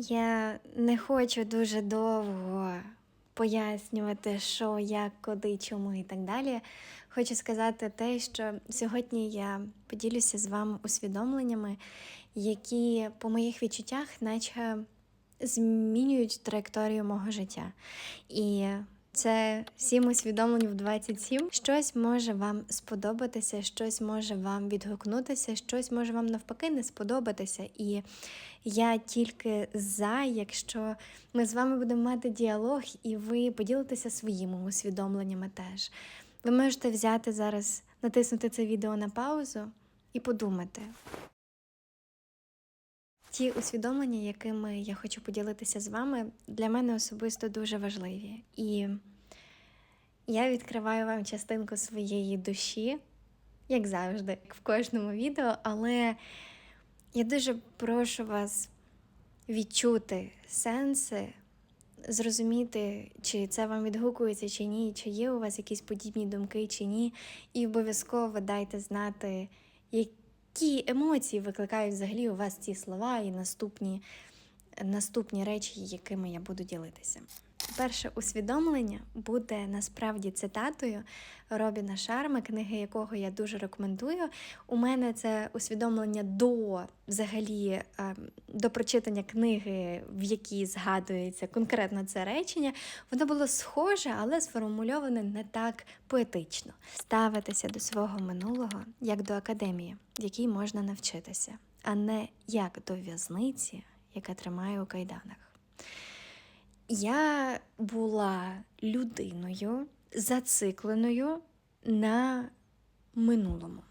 Я не хочу дуже довго пояснювати, що, як, куди, чому і так далі. Хочу сказати те, що сьогодні я поділюся з вами усвідомленнями, які, по моїх відчуттях, наче змінюють траєкторію мого життя. І це сім усвідомлень в 27. Щось може вам сподобатися, щось може вам відгукнутися, щось може вам навпаки не сподобатися. І я тільки за, якщо ми з вами будемо мати діалог, і ви поділитеся своїми усвідомленнями теж. Ви можете взяти зараз, натиснути це відео на паузу і подумати. Ті усвідомлення, якими я хочу поділитися з вами, для мене особисто дуже важливі. І я відкриваю вам частинку своєї душі, як завжди, як в кожному відео, але я дуже прошу вас відчути сенси, зрозуміти, чи це вам відгукується, чи ні, чи є у вас якісь подібні думки, чи ні. І обов'язково дайте знати, які емоції викликають взагалі у вас ці слова і наступні, наступні речі, якими я буду ділитися. Перше усвідомлення буде насправді цитатою Робіна Шарма, книги якого я дуже рекомендую. У мене це усвідомлення до взагалі ем, до прочитання книги, в якій згадується конкретно це речення. Воно було схоже, але сформульоване не так поетично. Ставитися до свого минулого як до академії, в якій можна навчитися, а не як до в'язниці, яка тримає у кайданах. Я була людиною зацикленою на минулому.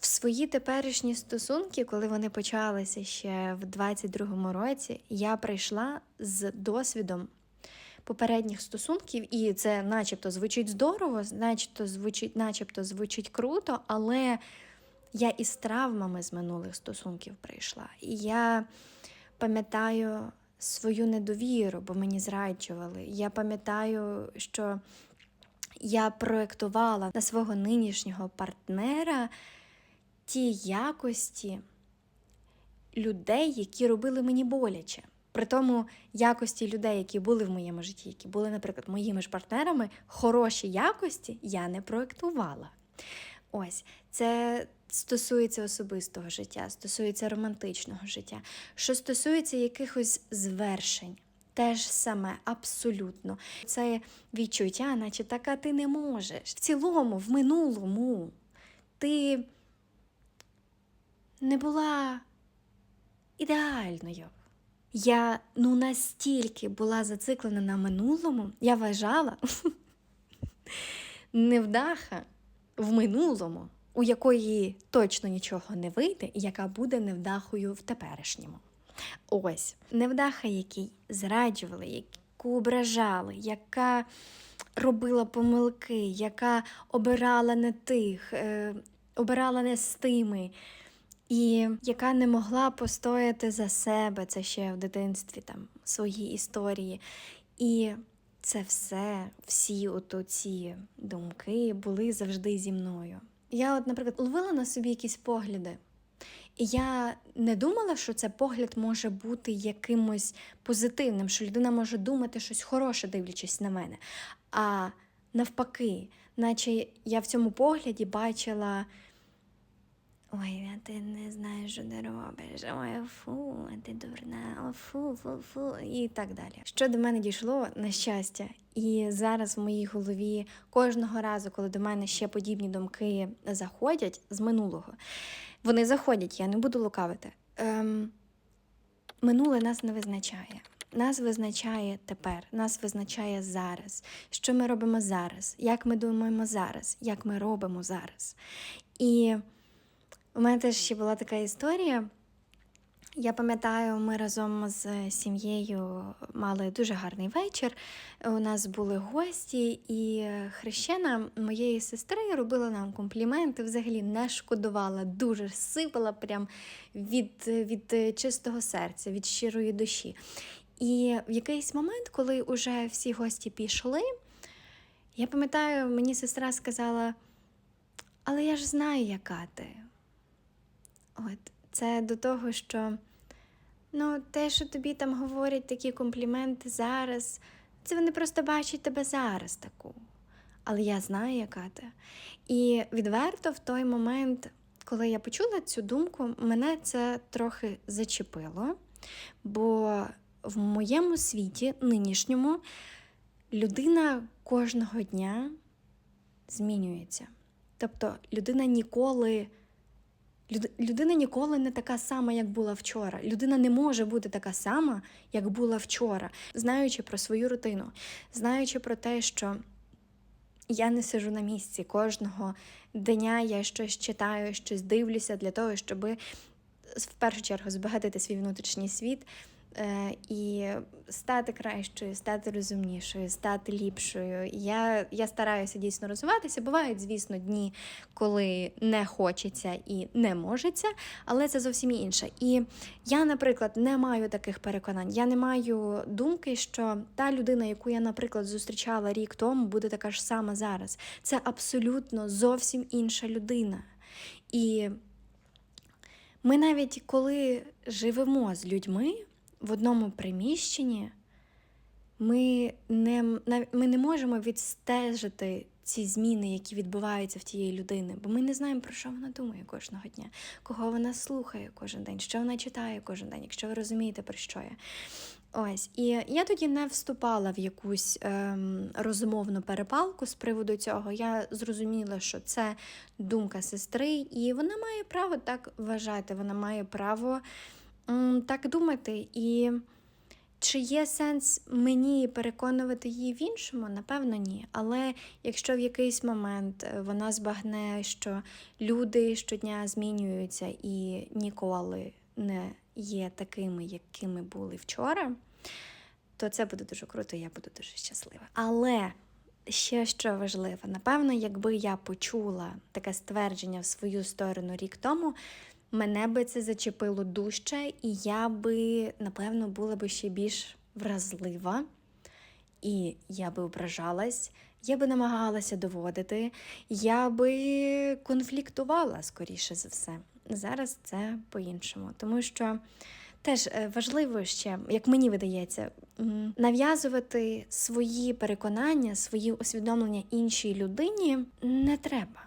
В свої теперішні стосунки, коли вони почалися ще в 22-му році, я прийшла з досвідом попередніх стосунків, і це начебто звучить здорово, начебто звучить, начебто звучить круто, але я із травмами з минулих стосунків прийшла. І я пам'ятаю свою недовіру, бо мені зраджували. Я пам'ятаю, що я проєктувала на свого нинішнього партнера ті якості людей, які робили мені боляче. При тому якості людей, які були в моєму житті, які були, наприклад, моїми ж партнерами, хороші якості я не проєктувала. Ось це стосується особистого життя, стосується романтичного життя, що стосується якихось звершень. Те ж саме, абсолютно. Це відчуття, наче така ти не можеш. В цілому, в минулому, ти не була ідеальною. Я ну настільки була зациклена на минулому, я вважала невдаха в минулому, у якої точно нічого не вийде, і яка буде невдахою в теперішньому. Ось невдаха, який зраджували, яку ображали, яка робила помилки, яка обирала не тих, е, обирала не з тими. І яка не могла постояти за себе, це ще в дитинстві там свої історії. І це все, всі ото ці думки були завжди зі мною. Я, от, наприклад, ловила на собі якісь погляди, і я не думала, що це погляд може бути якимось позитивним, що людина може думати щось хороше, дивлячись на мене. А навпаки, наче я в цьому погляді бачила. Ой, а ти не знаєш, що ти робиш. Ой, фу, ти дурна, о, фу, фу, фу, і так далі. Що до мене дійшло, на щастя, і зараз в моїй голові кожного разу, коли до мене ще подібні думки заходять з минулого, вони заходять, я не буду лукавити. Ем, минуле нас не визначає. Нас визначає тепер, нас визначає зараз, що ми робимо зараз, як ми думаємо зараз, як ми робимо зараз. І у мене теж ще була така історія. Я пам'ятаю, ми разом з сім'єю мали дуже гарний вечір. У нас були гості, і хрещена моєї сестри робила нам компліменти, взагалі не шкодувала, дуже сипала прям від, від чистого серця, від щирої душі. І в якийсь момент, коли вже всі гості пішли, я пам'ятаю, мені сестра сказала: але я ж знаю, яка ти. От це до того, що Ну, те, що тобі там говорять такі компліменти зараз, це вони просто бачать тебе зараз таку. Але я знаю, яка ти. І відверто в той момент, коли я почула цю думку, мене це трохи зачепило. Бо в моєму світі нинішньому людина кожного дня змінюється. Тобто людина ніколи. Люд- Людина ніколи не така сама, як була вчора. Людина не може бути така сама, як була вчора, знаючи про свою рутину, знаючи про те, що я не сижу на місці. Кожного дня я щось читаю, щось дивлюся для того, щоб в першу чергу збагатити свій внутрішній світ і стати кращою, стати розумнішою, стати ліпшою. Я, я стараюся дійсно розвиватися. Бувають, звісно, дні, коли не хочеться і не можеться, але це зовсім інше. І я, наприклад, не маю таких переконань. Я не маю думки, що та людина, яку я, наприклад, зустрічала рік тому, буде така ж сама зараз. Це абсолютно зовсім інша людина. І ми навіть коли живемо з людьми в одному приміщенні, ми не, ми не можемо відстежити ці зміни, які відбуваються в тієї людини, бо ми не знаємо, про що вона думає кожного дня, кого вона слухає кожен день, що вона читає кожен день, якщо ви розумієте, про що я. Ось, і я тоді не вступала в якусь ем, розмовну перепалку з приводу цього. Я зрозуміла, що це думка сестри, і вона має право так вважати, вона має право так думати. І чи є сенс мені переконувати її в іншому? Напевно, ні. Але якщо в якийсь момент е, вона збагне, що люди щодня змінюються і ніколи не є такими, якими були вчора, то це буде дуже круто, я буду дуже щаслива. Але ще що важливо, напевно, якби я почула таке ствердження в свою сторону рік тому, мене би це зачепило дужче, і я би, напевно, була би ще більш вразлива, і я би ображалась, я би намагалася доводити, я би конфліктувала, скоріше за все. Зараз це по-іншому, тому що теж е, важливо ще, як мені видається, нав'язувати свої переконання, свої усвідомлення іншій людині не треба.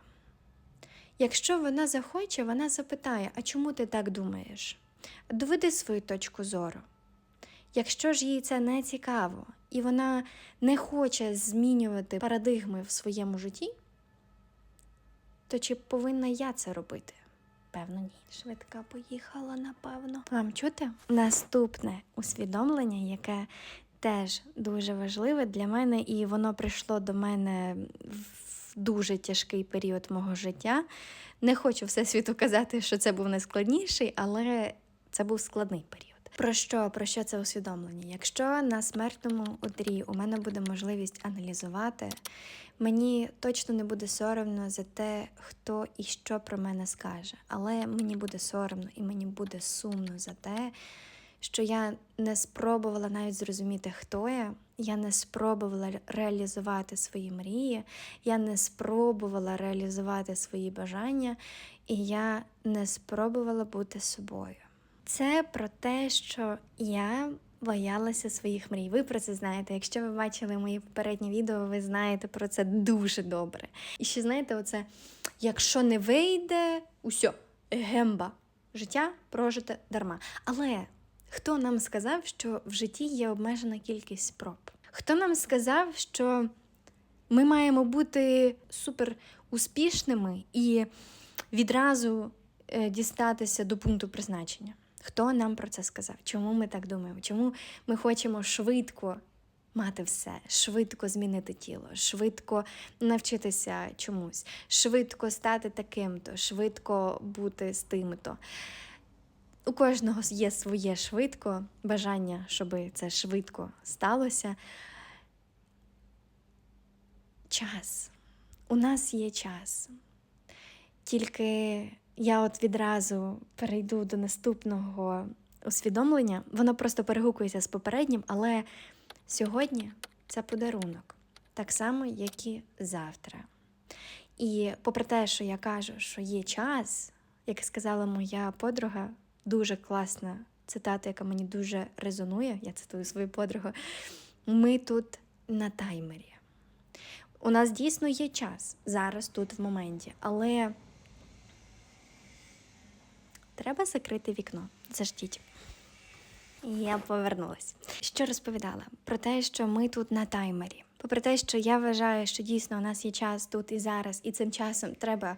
Якщо вона захоче, вона запитає, а чому ти так думаєш? Доведи свою точку зору. Якщо ж їй це не цікаво, і вона не хоче змінювати парадигми в своєму житті, то чи повинна я це робити? Певно, ні. Швидка поїхала, напевно. Вам чути? Наступне усвідомлення, яке теж дуже важливе для мене, і воно прийшло до мене в дуже тяжкий період мого життя. Не хочу всесвіту казати, що це був найскладніший, але це був складний період. Про що, про що це усвідомлення? Якщо на смертному одрі у мене буде можливість аналізувати, мені точно не буде соромно за те, хто і що про мене скаже. Але мені буде соромно і мені буде сумно за те, що я не спробувала навіть зрозуміти, хто я. Я не спробувала реалізувати свої мрії, я не спробувала реалізувати свої бажання, і я не спробувала бути собою. Це про те, що я боялася своїх мрій. Ви про це знаєте. Якщо ви бачили мої попередні відео, ви знаєте про це дуже добре. І ще знаєте, оце якщо не вийде, усьо, гемба, життя прожите дарма. Але хто нам сказав, що в житті є обмежена кількість спроб? Хто нам сказав, що ми маємо бути супер успішними і відразу е, дістатися до пункту призначення? Хто нам про це сказав? Чому ми так думаємо? Чому ми хочемо швидко мати все, швидко змінити тіло, швидко навчитися чомусь, швидко стати таким-то, швидко бути з тим-то? У кожного є своє швидко бажання, щоб це швидко сталося. Час. У нас є час. Тільки я от відразу перейду до наступного усвідомлення. Воно просто перегукується з попереднім, але сьогодні це подарунок, так само, як і завтра. І попри те, що я кажу, що є час, як сказала моя подруга, дуже класна цитата, яка мені дуже резонує, я цитую свою подругу. Ми тут на таймері. У нас дійсно є час зараз, тут, в моменті, але треба закрити вікно. Заждіть. Я повернулась. Що розповідала? Про те, що ми тут на таймері. Попри те, що я вважаю, що дійсно у нас є час тут і зараз, і цим часом треба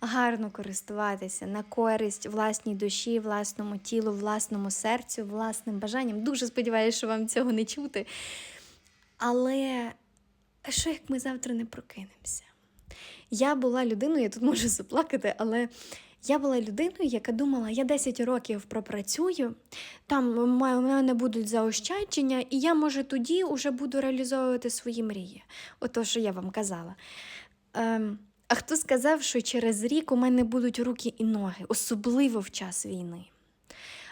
гарно користуватися на користь власній душі, власному тілу, власному серцю, власним бажанням. Дуже сподіваюся, що вам цього не чути. Але що як ми завтра не прокинемося? Я була людиною, я тут можу заплакати, але я була людиною, яка думала, я 10 років пропрацюю, там у мене будуть заощадження, і я, може, тоді вже буду реалізовувати свої мрії. Ото, що я вам казала. Ем, а хто сказав, що через рік у мене будуть руки і ноги, особливо в час війни?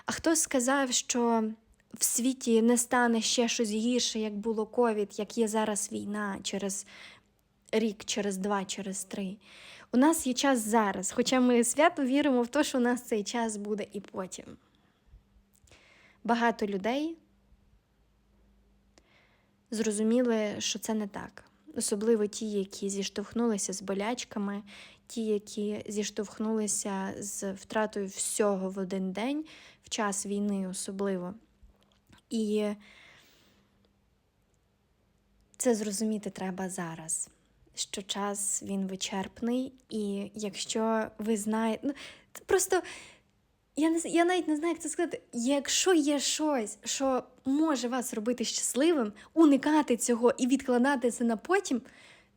А хто сказав, що в світі не стане ще щось гірше, як було ковід, як є зараз війна через рік, через два, через три? У нас є час зараз, хоча ми свято віримо в те, що у нас цей час буде і потім. Багато людей зрозуміли, що це не так. Особливо ті, які зіштовхнулися з болячками, ті, які зіштовхнулися з втратою всього в один день, в час війни особливо. І це зрозуміти треба зараз що час він вичерпний, і якщо ви знаєте, ну це просто я не я навіть не знаю, як це сказати. Якщо є щось, що може вас робити щасливим, уникати цього і відкладати це на потім.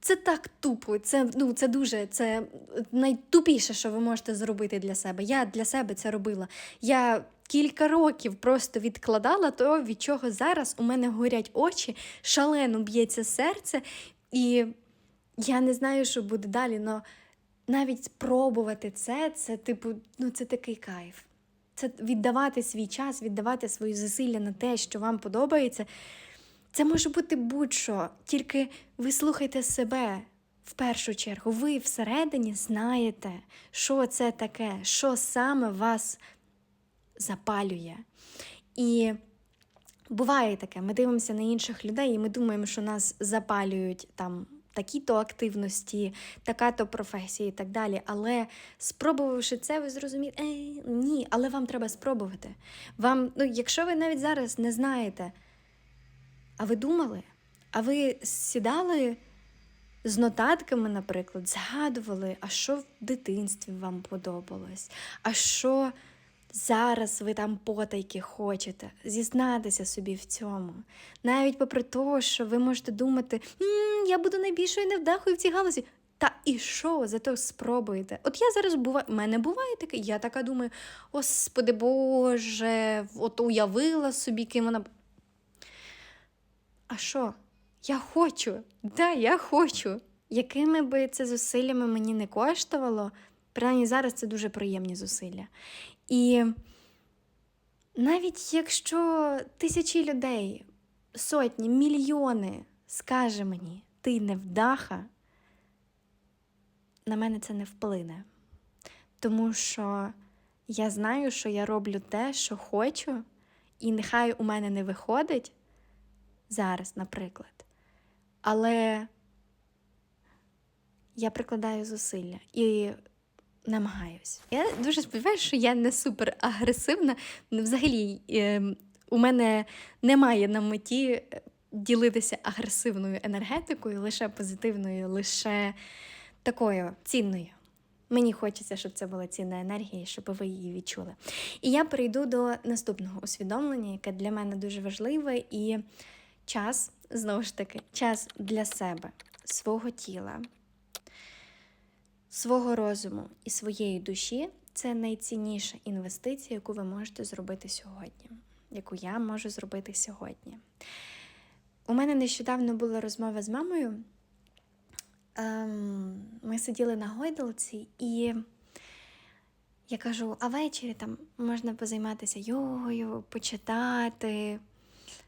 Це так тупо, це ну це дуже це найтупіше, що ви можете зробити для себе. Я для себе це робила. Я кілька років просто відкладала то, від чого зараз у мене горять очі, шалено б'ється серце, і я не знаю, що буде далі, але навіть спробувати це, це типу, ну це такий кайф. Це віддавати свій час, віддавати свої зусилля на те, що вам подобається. Це може бути будь-що, тільки ви слухайте себе в першу чергу. Ви всередині знаєте, що це таке, що саме вас запалює. І буває таке, ми дивимося на інших людей, і ми думаємо, що нас запалюють там такі-то активності, така-то професія і так далі. Але спробувавши це, ви зрозумієте, е, ні, але вам треба спробувати. Вам, ну, Якщо ви навіть зараз не знаєте, а ви думали, а ви сідали з нотатками, наприклад, згадували, а що в дитинстві вам подобалось, а що. Зараз ви там потайки хочете зізнатися собі в цьому. Навіть попри те, що ви можете думати, М, я буду найбільшою невдахою в цій галузі. Та і що, зато спробуйте. От я зараз буваю, в мене буває таке, я така думаю, господи Боже, от уявила собі, ким вона. А що? Я хочу, да, я хочу. Якими би це зусиллями мені не коштувало, принаймні зараз це дуже приємні зусилля. І навіть якщо тисячі людей, сотні, мільйони скаже мені, ти невдаха, на мене це не вплине. Тому що я знаю, що я роблю те, що хочу, і нехай у мене не виходить зараз, наприклад. Але я прикладаю зусилля. І намагаюсь. Я дуже сподіваюся, що я не супер агресивна. Взагалі, е, у мене немає на меті е, ділитися агресивною енергетикою, лише позитивною, лише такою цінною. Мені хочеться, щоб це була цінна енергія, щоб ви її відчули. І я перейду до наступного усвідомлення, яке для мене дуже важливе, і час, знову ж таки, час для себе, свого тіла свого розуму і своєї душі це найцінніша інвестиція, яку ви можете зробити сьогодні, яку я можу зробити сьогодні. У мене нещодавно була розмова з мамою. Ем, ми сиділи на гойдалці, і я кажу: а ввечері там можна позайматися йогою, почитати,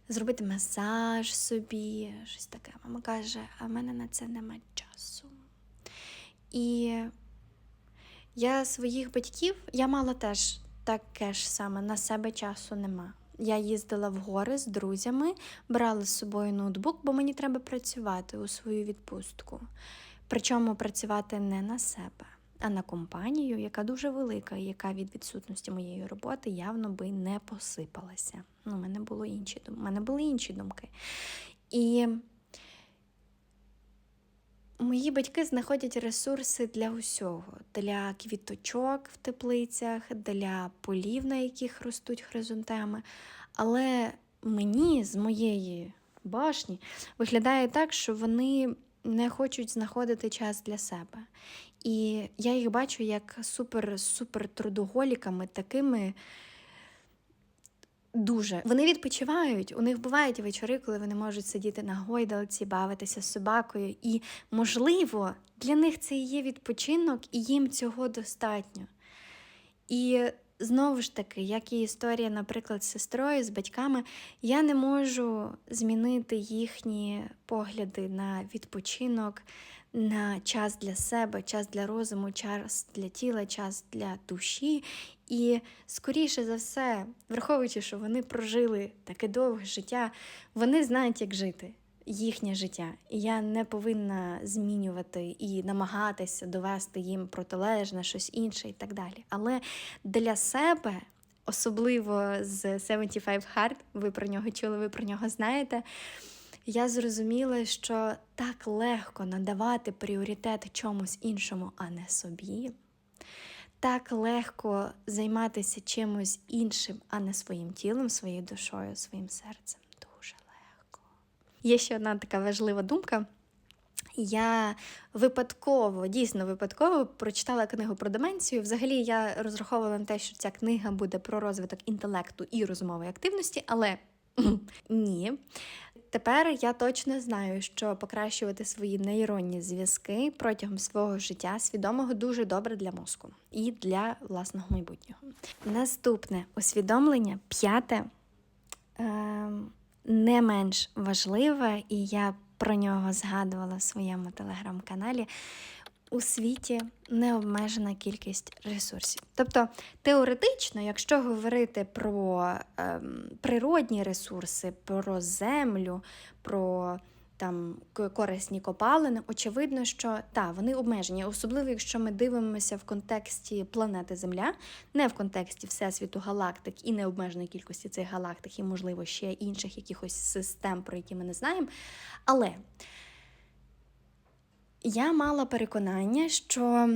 зробити масаж собі, щось таке. Мама каже, а в мене на це нема часу. І я своїх батьків, я мала теж таке ж саме на себе часу нема. Я їздила в гори з друзями, брала з собою ноутбук, бо мені треба працювати у свою відпустку. Причому працювати не на себе, а на компанію, яка дуже велика, і яка від відсутності моєї роботи явно би не посипалася. Ну, у мене було інші у мене були інші думки. І Мої батьки знаходять ресурси для усього: для квіточок в теплицях, для полів, на яких ростуть хризантеми. Але мені з моєї башні виглядає так, що вони не хочуть знаходити час для себе. І я їх бачу як супер-супер трудоголіками, такими. Дуже вони відпочивають. У них бувають вечори, коли вони можуть сидіти на гойдалці, бавитися з собакою. І, можливо, для них це і є відпочинок, і їм цього достатньо. І знову ж таки, як і історія, наприклад, з сестрою, з батьками, я не можу змінити їхні погляди на відпочинок, на час для себе, час для розуму, час для тіла, час для душі. І, скоріше за все, враховуючи, що вони прожили таке довге життя, вони знають, як жити. Їхнє життя, і я не повинна змінювати і намагатися довести їм протилежне, щось інше і так далі. Але для себе, особливо з 75 Hard, ви про нього чули, ви про нього знаєте. Я зрозуміла, що так легко надавати пріоритет чомусь іншому, а не собі так легко займатися чимось іншим, а не своїм тілом, своєю душою, своїм серцем. Дуже легко. Є ще одна така важлива думка. Я випадково, дійсно випадково прочитала книгу про деменцію. Взагалі, я розраховувала на те, що ця книга буде про розвиток інтелекту і розумової активності, але ні. Тепер я точно знаю, що покращувати свої нейронні зв'язки протягом свого життя свідомого дуже добре для мозку і для власного майбутнього. Наступне усвідомлення п'яте е, не менш важливе, і я про нього згадувала в своєму телеграм-каналі у світі необмежена кількість ресурсів. Тобто, теоретично, якщо говорити про ем, природні ресурси, про землю, про там корисні копалини, очевидно, що так, вони обмежені, особливо якщо ми дивимося в контексті планети Земля, не в контексті Всесвіту галактик і необмеженої кількості цих галактик, і, можливо, ще інших якихось систем, про які ми не знаємо. Але я мала переконання, що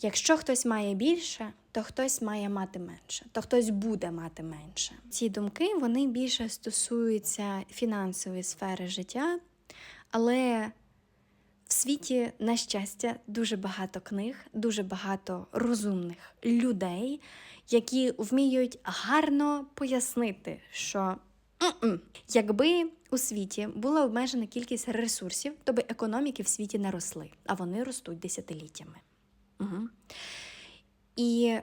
якщо хтось має більше, то хтось має мати менше, то хтось буде мати менше. Ці думки вони більше стосуються фінансової сфери життя, але в світі, на щастя, дуже багато книг, дуже багато розумних людей, які вміють гарно пояснити, що якби у світі була обмежена кількість ресурсів, то би економіки в світі не росли, а вони ростуть десятиліттями. Угу. І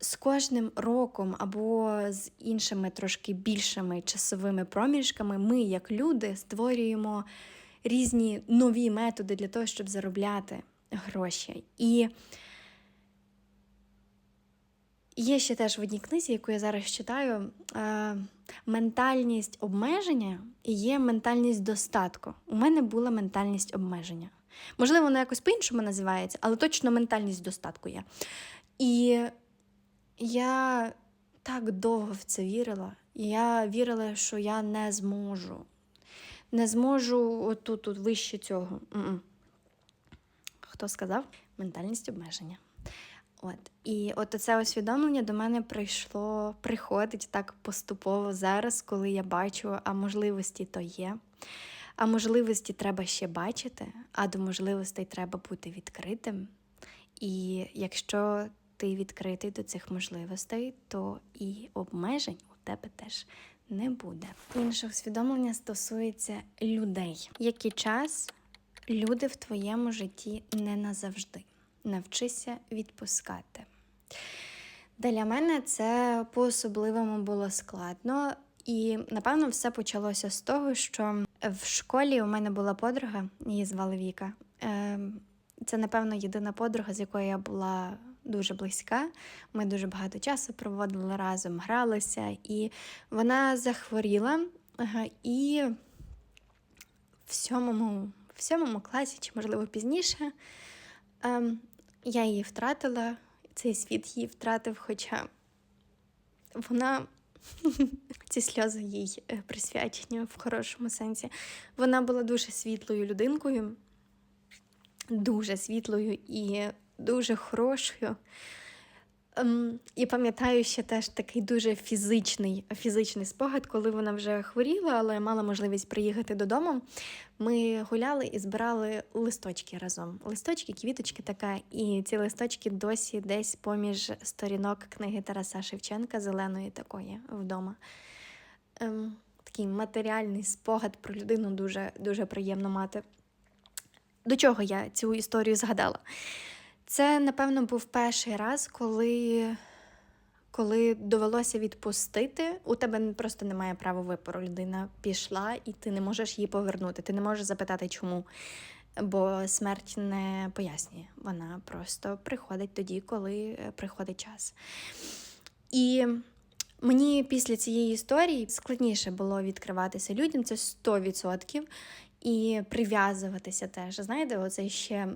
з кожним роком або з іншими трошки більшими часовими проміжками ми, як люди, створюємо різні нові методи для того, щоб заробляти гроші. І Є ще теж в одній книзі, яку я зараз читаю, е, ментальність обмеження і є ментальність достатку. У мене була ментальність обмеження. Можливо, вона якось по-іншому називається, але точно ментальність достатку є. І я так довго в це вірила. Я вірила, що я не зможу. Не зможу отут, тут вище цього. Хто сказав? Ментальність обмеження. От і от це усвідомлення до мене прийшло, приходить так поступово зараз, коли я бачу, а можливості то є. А можливості треба ще бачити, а до можливостей треба бути відкритим. І якщо ти відкритий до цих можливостей, то і обмежень у тебе теж не буде. Інше усвідомлення стосується людей. Який час люди в твоєму житті не назавжди навчися відпускати. Для мене це по-особливому було складно, і, напевно, все почалося з того, що в школі у мене була подруга, її звали Віка. Ем, це, напевно, єдина подруга, з якою я була дуже близька. Ми дуже багато часу проводили разом, гралися, і вона захворіла. І в сьомому, в сьомому класі, чи можливо пізніше, ем, я її втратила, цей світ її втратив, хоча вона. Ці сльози їй е, присвячені в хорошому сенсі. Вона була дуже світлою людинкою, дуже світлою і дуже хорошою. Ем, і пам'ятаю ще теж такий дуже фізичний, фізичний спогад, коли вона вже хворіла, але мала можливість приїхати додому. Ми гуляли і збирали листочки разом. Листочки, квіточки така. І ці листочки досі десь поміж сторінок книги Тараса Шевченка, зеленої такої вдома. Ем, такий матеріальний спогад про людину дуже, дуже приємно мати. До чого я цю історію згадала? Це, напевно, був перший раз, коли, коли довелося відпустити. У тебе просто немає права вибору. Людина пішла, і ти не можеш її повернути. Ти не можеш запитати, чому. Бо смерть не пояснює. Вона просто приходить тоді, коли е, приходить час. І мені після цієї історії складніше було відкриватися людям, це 100%. І прив'язуватися теж. Знаєте, оце ще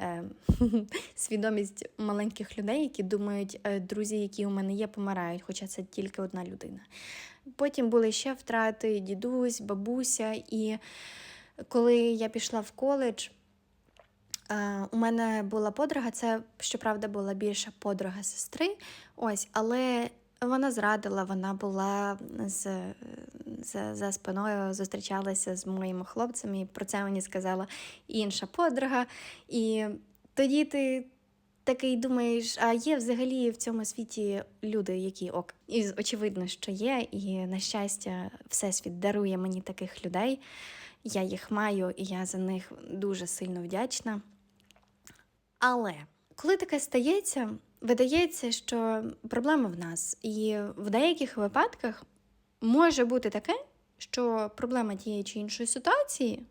е, свідомість маленьких людей, які думають, е, друзі, які у мене є, помирають, хоча це тільки одна людина. Потім були ще втрати, дідусь, бабуся. І коли я пішла в коледж, е, у мене була подруга, це, щоправда, була більша подруга сестри. Ось, але вона зрадила, вона була з, за, за спиною, зустрічалася з моїми хлопцями, і про це мені сказала інша подруга. І тоді ти такий думаєш, а є взагалі в цьому світі люди, які ок. І очевидно, що є, і на щастя, всесвіт дарує мені таких людей. Я їх маю, і я за них дуже сильно вдячна. Але коли таке стається, видається, що проблема в нас, і в деяких випадках може бути таке, що проблема тієї чи іншої ситуації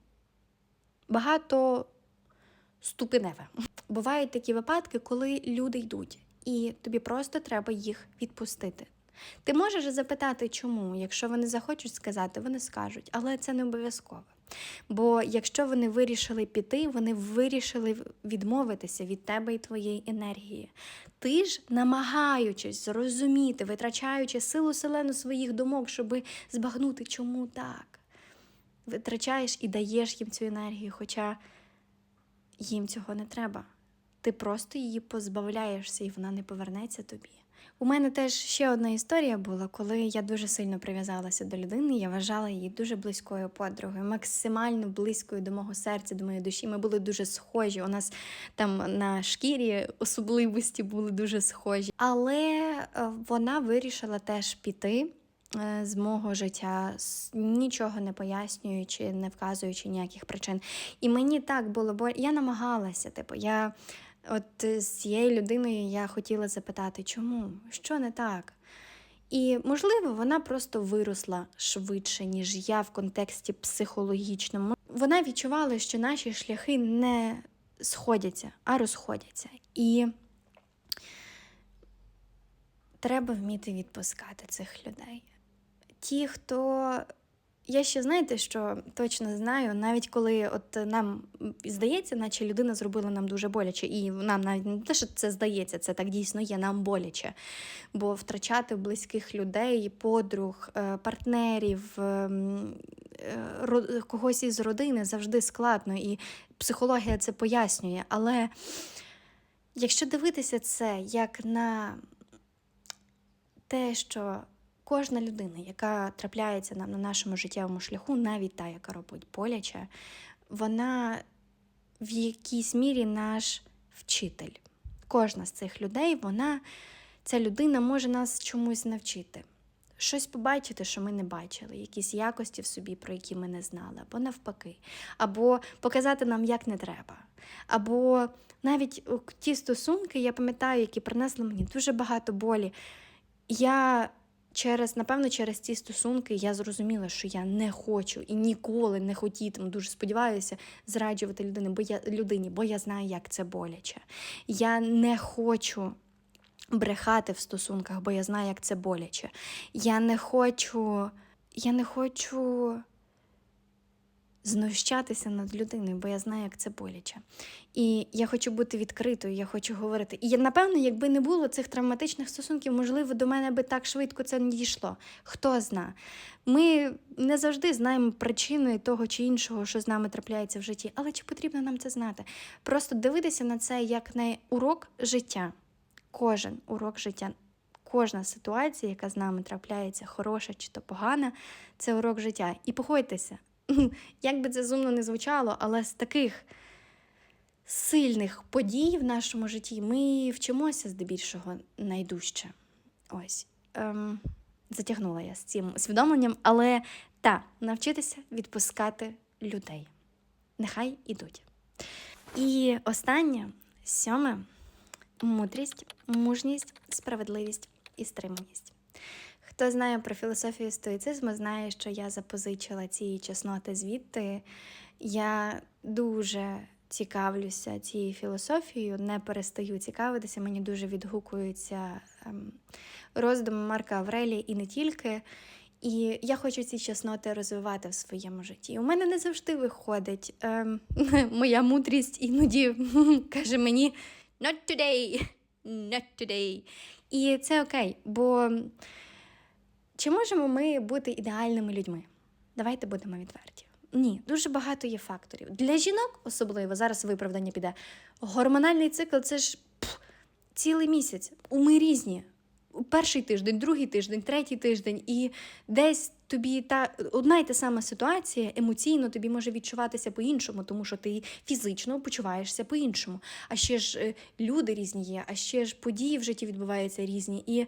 багато ступенева. Бувають такі випадки, коли люди йдуть, і тобі просто треба їх відпустити. Ти можеш запитати, чому, якщо вони захочуть сказати, вони скажуть, але це не обов'язково. Бо якщо вони вирішили піти, вони вирішили відмовитися від тебе і твоєї енергії. Ти ж, намагаючись зрозуміти, витрачаючи силу селену своїх думок, щоб збагнути, чому так, витрачаєш і даєш їм цю енергію, хоча їм цього не треба. Ти просто її позбавляєшся, і вона не повернеться тобі. У мене теж ще одна історія була, коли я дуже сильно прив'язалася до людини. Я вважала її дуже близькою подругою, максимально близькою до мого серця, до моєї душі. Ми були дуже схожі. У нас там на шкірі особливості були дуже схожі. Але е, вона вирішила теж піти. е, З мого життя, нічого не пояснюючи, не вказуючи ніяких причин. І мені так було, бо я намагалася, типу, я От е, з цією людиною я хотіла запитати, чому? Що не так? І, можливо, вона просто виросла швидше, ніж я в контексті психологічному. Вона відчувала, що наші шляхи не сходяться, а розходяться. І треба вміти відпускати цих людей. Ті, хто я ще знаєте, що точно знаю, навіть коли от нам здається, наче людина зробила нам дуже боляче, і нам навіть не те, що це здається, це так дійсно є нам боляче. Бо втрачати близьких людей, подруг, е, партнерів, ем, е, когось із родини завжди складно, і психологія це пояснює. Але якщо дивитися це як на те, що кожна людина, яка трапляється нам на нашому життєвому шляху, навіть та, яка робить боляче, вона в якійсь мірі наш вчитель. Кожна з цих людей, вона, ця людина може нас чомусь навчити. Щось побачити, що ми не бачили, якісь якості в собі, про які ми не знали, або навпаки, або показати нам, як не треба. Або навіть ті стосунки, я пам'ятаю, які принесли мені дуже багато болі. Я через, напевно, через ці стосунки я зрозуміла, що я не хочу і ніколи не хотітиму, дуже сподіваюся, зраджувати людини, бо я, людині, бо я знаю, як це боляче. Я не хочу брехати в стосунках, бо я знаю, як це боляче. Я не хочу. Я не хочу знущатися над людиною, бо я знаю, як це боляче. І я хочу бути відкритою, я хочу говорити. І напевно, якби не було цих травматичних стосунків, можливо, до мене би так швидко це не дійшло. Хто зна. Ми не завжди знаємо причини того чи іншого, що з нами трапляється в житті, але чи потрібно нам це знати? Просто дивитися на це як на урок життя. Кожен урок життя. Кожна ситуація, яка з нами трапляється, хороша чи то погана, це урок життя. І погодьтеся, як би це сумно не звучало, але з таких сильних подій в нашому житті ми вчимося здебільшого найдужче. Ось. Ем, затягнула я з цим усвідомленням, але та, навчитися відпускати людей. Нехай ідуть. І останнє, сьоме мудрість, мужність, справедливість і стриманість. Хто знає про філософію стоїцизму, знає, що я запозичила ці чесноти звідти. Я дуже цікавлюся цією філософією, не перестаю цікавитися. Мені дуже відгукуються ем, роздуми Марка Аврелія і не тільки. І я хочу ці чесноти розвивати в своєму житті. У мене не завжди виходить. Ем, моя мудрість іноді каже мені not today, not today. І це окей, бо чи можемо ми бути ідеальними людьми? Давайте будемо відверті. Ні, дуже багато є факторів. Для жінок, особливо, зараз виправдання піде. Гормональний цикл це ж пф, цілий місяць. Ми різні. Перший тиждень, другий тиждень, третій тиждень, і десь тобі та одна й та сама ситуація емоційно тобі може відчуватися по-іншому, тому що ти фізично почуваєшся по-іншому. А ще ж е, люди різні є, а ще ж події в житті відбуваються різні. І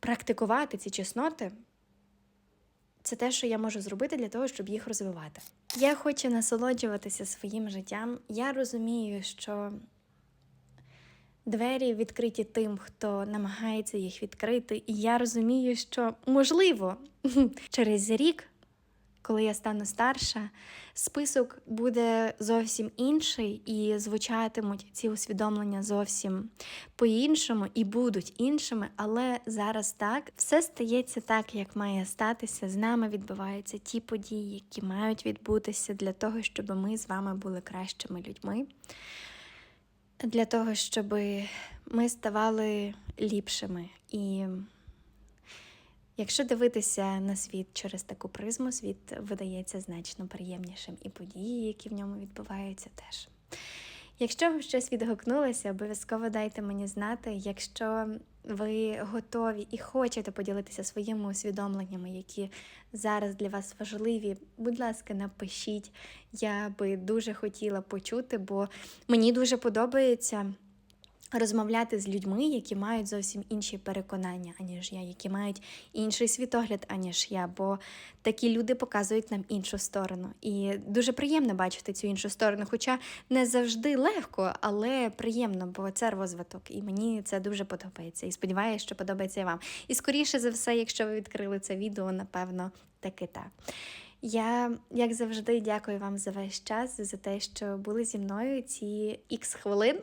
практикувати ці чесноти це те, що я можу зробити для того, щоб їх розвивати. Я хочу насолоджуватися своїм життям. Я розумію, що двері відкриті тим, хто намагається їх відкрити. І я розумію, що можливо через рік. Коли я стану старша, список буде зовсім інший, і звучатимуть ці усвідомлення зовсім по-іншому і будуть іншими. Але зараз так все стається так, як має статися. З нами відбуваються ті події, які мають відбутися для того, щоб ми з вами були кращими людьми, для того, щоб ми ставали ліпшими і. Якщо дивитися на світ через таку призму, світ видається значно приємнішим і події, які в ньому відбуваються, теж. Якщо ви щось відгукнулося, обов'язково дайте мені знати, якщо ви готові і хочете поділитися своїми усвідомленнями, які зараз для вас важливі, будь ласка, напишіть. Я би дуже хотіла почути, бо мені дуже подобається розмовляти з людьми, які мають зовсім інші переконання, аніж я, які мають інший світогляд, аніж я. Бо такі люди показують нам іншу сторону. І дуже приємно бачити цю іншу сторону. Хоча не завжди легко, але приємно, бо це розвиток. І мені це дуже подобається. І сподіваюся, що подобається і вам. І скоріше за все, якщо ви відкрили це відео, напевно, таки так. Я, як завжди, дякую вам за весь час, за те, що були зі мною ці ікс хвилин.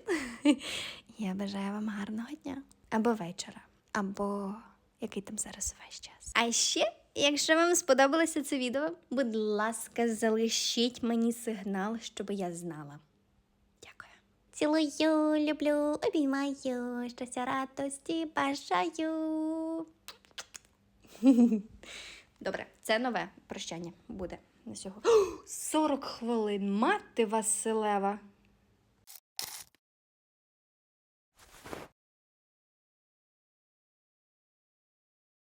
Я бажаю вам гарного дня або вечора, або який там зараз весь час. А ще, якщо вам сподобалося це відео, будь ласка, залишіть мені сигнал, щоб я знала. Дякую. Цілую, люблю, обіймаю, щастя, радості бажаю. Добре, це нове прощання буде на сьогодні. 40 хвилин, мати Василева.